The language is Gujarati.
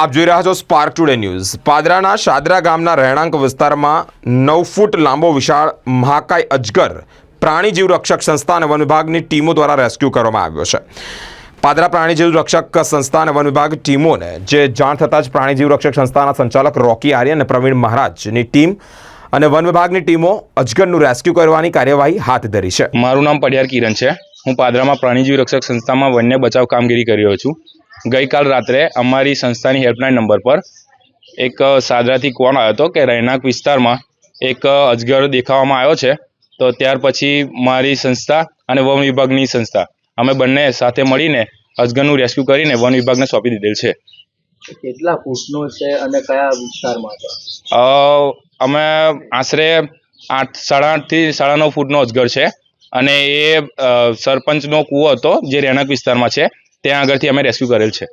આપ જોઈ રહ્યા છો સ્પાર્ક ટુડે ન્યૂઝ પાદરાના શાદરા ગામના રહેણાંક વિસ્તારમાં નવ ફૂટ લાંબો વિશાળ મહાકાય અજગર પ્રાણી જીવ રક્ષક સંસ્થા અને વન વિભાગની ટીમો દ્વારા રેસ્ક્યુ કરવામાં આવ્યો છે. પાદરા પ્રાણીજીવ રક્ષક સંસ્થા અને વન વિભાગ ટીમોને જે જાણ થતાં જ પ્રાણીજીવ રક્ષક સંસ્થાના સંચાલક રોકી આર્ય અને પ્રવીણ મહારાજની ટીમ અને વન વિભાગની ટીમો અજગરનું રેસ્ક્યુ કરવાની કાર્યવાહી હાથ ધરી છે. મારું નામ પડિયાર કિરણ છે. હું પાદરામાં પ્રાણીજીવ રક્ષક સંસ્થામાં વન્ય બચાવ કામગીરી કરી રહ્યો છું. ગઈકાલ રાત્રે અમારી સંસ્થાની હેલ્પલાઇન નંબર પર એક સાદરાથી કોણ આવ્યો હતો કે રહેણાંક વિસ્તારમાં એક અજગર દેખાવામાં આવ્યો છે. તો ત્યાર પછી મારી સંસ્થા અને વન વિભાગની સંસ્થા અમે બંને સાથે મળીને અજગરનું રેસ્ક્યુ કરીને વન વિભાગને સોંપી દીધેલ છે. કેટલા ફૂટનું છે અને કયા વિસ્તારમાં છે? અમે આશરે આઠ સાડા આઠથી સાડા નવ ફૂટનો અજગર છે. અને એ સરપંચનો કૂવો હતો જે રહેણાંક વિસ્તારમાં છે. ત્યાં આગળથી અમે રેસ્ક્યુ કરેલ છે.